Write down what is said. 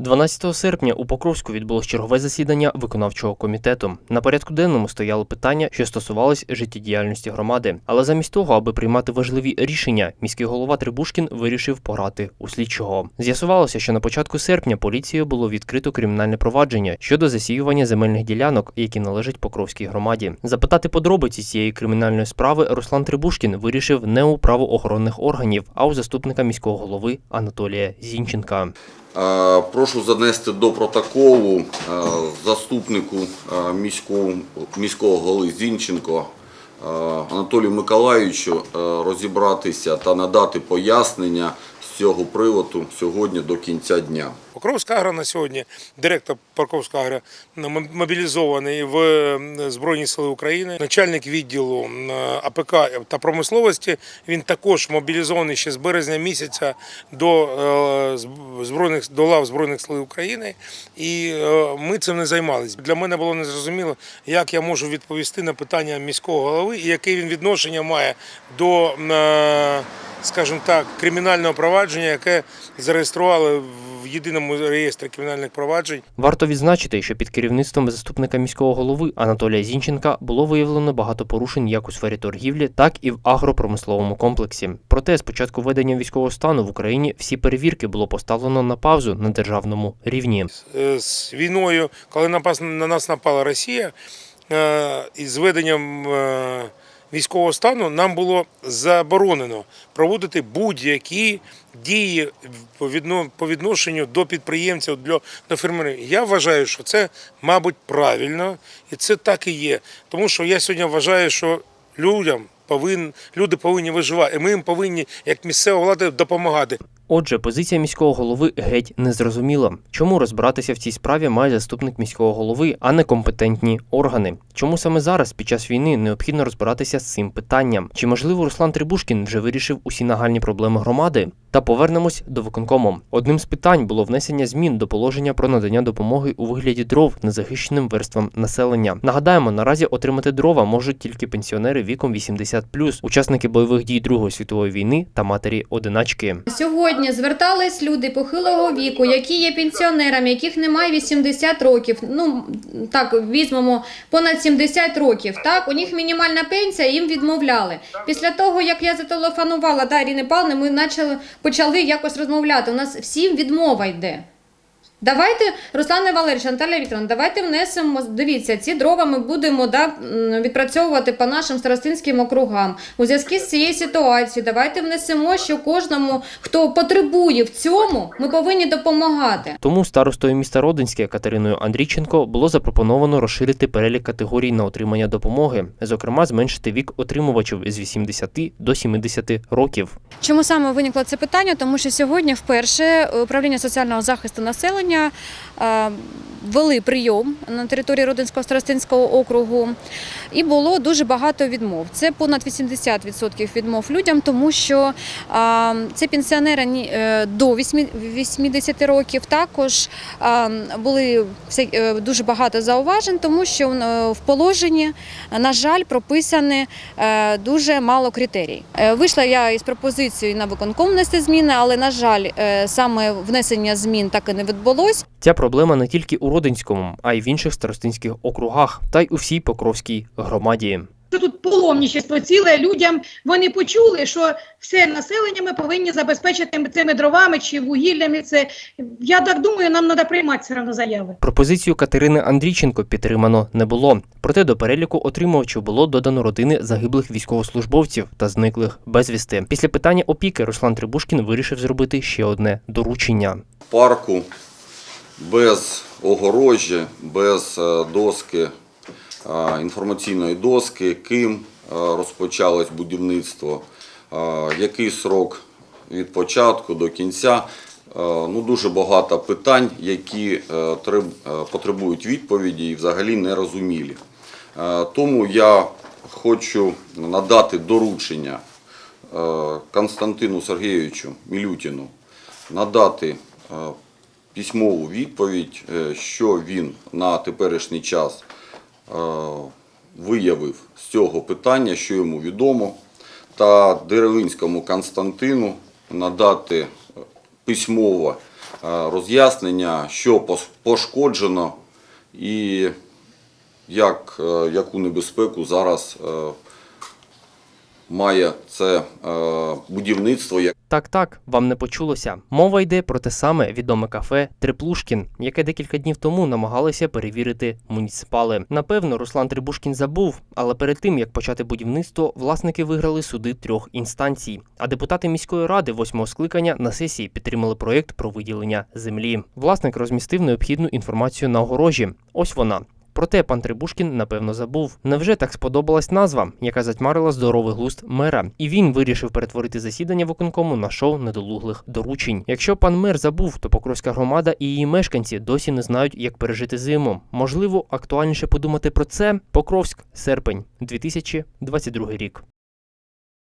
12 серпня у Покровську відбулось чергове засідання виконавчого комітету. На порядку денному стояло питання, що стосувались життєдіяльності громади. Але замість того, аби приймати важливі рішення, міський голова Трибушкін вирішив пограти у слідчого. З'ясувалося, що на початку серпня поліцією було відкрито кримінальне провадження щодо засіювання земельних ділянок, які належать Покровській громаді. Запитати подробиці цієї кримінальної справи Руслан Трибушкін вирішив не у правоохоронних органів, а у заступника міського голови Анатолія Зінченка. Е, Прошу занести до протоколу е, заступнику е, міського, міського голови Зінченко Анатолію Миколаївичу розібратися та надати пояснення цього приводу сьогодні до кінця дня. Покровська агро на сьогодні, директор Покровська агро м- мобілізований в е, Збройні Сили України, начальник відділу АПК та промисловості. Він також мобілізований ще з березня місяця до е, збройних до лав Збройних сил України, і е, ми цим не займалися. Для мене було незрозуміло, як я можу відповісти на питання міського голови і яке він відношення має до. Скажімо так, кримінального провадження, яке зареєстрували в єдиному реєстрі кримінальних проваджень. Варто відзначити, що під керівництвом заступника міського голови Анатолія Зінченка було виявлено багато порушень як у сфері торгівлі, так і в агропромисловому комплексі. Проте з початку введення військового стану в Україні всі перевірки було поставлено на паузу на державному рівні. Е, З війною, коли на нас напала Росія, е, і з введенням е, військового стану нам було заборонено проводити будь-які дії по відно- по відношенню до підприємців, для до фермерів. Я вважаю, що це, мабуть, правильно, і це так і є. Тому що я сьогодні вважаю, що людям повин, люди повинні виживати, і ми їм повинні, як місцева влада, допомагати. Отже, позиція міського голови геть незрозуміла. Чому розбиратися в цій справі має заступник міського голови, а не компетентні органи? Чому саме зараз, під час війни, необхідно розбиратися з цим питанням? Чи можливо Руслан Трибушкін вже вирішив усі нагальні проблеми громади? Та повернемось до виконкому. Одним з питань було внесення змін до положення про надання допомоги у вигляді дров незахищеним верствам населення. Нагадаємо, наразі отримати дрова можуть тільки пенсіонери віком 80+, учасники бойових дій Другої світової війни та матері одиначки. Сьогодні звертались люди похилого віку, які є пенсіонерами, яких немає 80 років. Ну так візьмемо понад 70 років. Так, у них мінімальна пенсія, їм відмовляли. Після того, як я зателефонувала да, Ірини Павловни, ми почали, почали якось розмовляти. У нас всім відмова йде. Давайте, Руслане Валерійович, Наталя Вікторовна, давайте внесемо. Дивіться, ці дрова ми будемо да, відпрацьовувати по нашим старостинським округам. У зв'язку з цією ситуацією, давайте внесемо, що кожному, хто потребує в цьому, ми повинні допомагати. Тому старостою міста Родинське Катериною Андрійченко було запропоновано розширити перелік категорій на отримання допомоги, зокрема зменшити вік отримувачів з 80 до 70 років. Чому саме виникло це питання? Тому що сьогодні вперше управління соціального захисту населення е, ввели прийом на території Родинського старостинського округу, і було дуже багато відмов. Це понад 80% відмов людям, тому що це пенсіонери е, до 80 років. Також були е, дуже багато зауважень, тому що е, в положенні, на жаль, прописані дуже мало критерій. Вийшла я із пропозицією на виконком внести зміни, але на жаль, саме внесення змін так і не відбулось. Ця проблема не тільки у Родинському, а й в інших старостинських округах, та й у всій Покровській громаді. що тут паломничество ціле людям. Вони почули, що все населення ми повинні забезпечити цими дровами чи вугіллями. Це я так думаю, нам треба приймати все одно заяви. Пропозицію Катерини Андрійченко підтримано не було. Проте до переліку отримувачів було додано родини загиблих військовослужбовців та зниклих безвісти. Після питання опіки Руслан Трибушкін вирішив зробити ще одне доручення. парку без огорожі, без е, доски, е, інформаційної доски, ким е, розпочалось будівництво, який срок від початку до кінця. Ну, дуже багато питань, які треб- потребують відповіді і взагалі нерозумілі. Е, Тому я хочу надати доручення Константину Сергійовичу Мілютіну надати письмову відповідь, е, що він на теперішній час е, виявив з цього питання, що йому відомо, та Деревинському Константину надати е, письмово роз'яснення, що пошкоджено і як, е, яку небезпеку зараз е, має це е, будівництво, Так, так, вам не почулося. Мова йде про те саме відоме кафе Триплушкін, яке декілька днів тому намагалися перевірити муніципали. Напевно, Руслан Трибушкін забув, але перед тим як почати будівництво, власники виграли суди трьох інстанцій. А депутати міської ради восьмого скликання на сесії підтримали проєкт про виділення землі. Власник розмістив необхідну інформацію на огорожі. Ось вона. Проте пан Трибушкін напевно забув. Невже так сподобалась назва, яка затьмарила здоровий глузд мера, і він вирішив перетворити засідання виконкому на шоу недолуглих доручень. Якщо пан мер забув, то Покровська громада і її мешканці досі не знають, як пережити зиму. Можливо, актуальніше подумати про це. Покровськ, серпень, 2022 рік.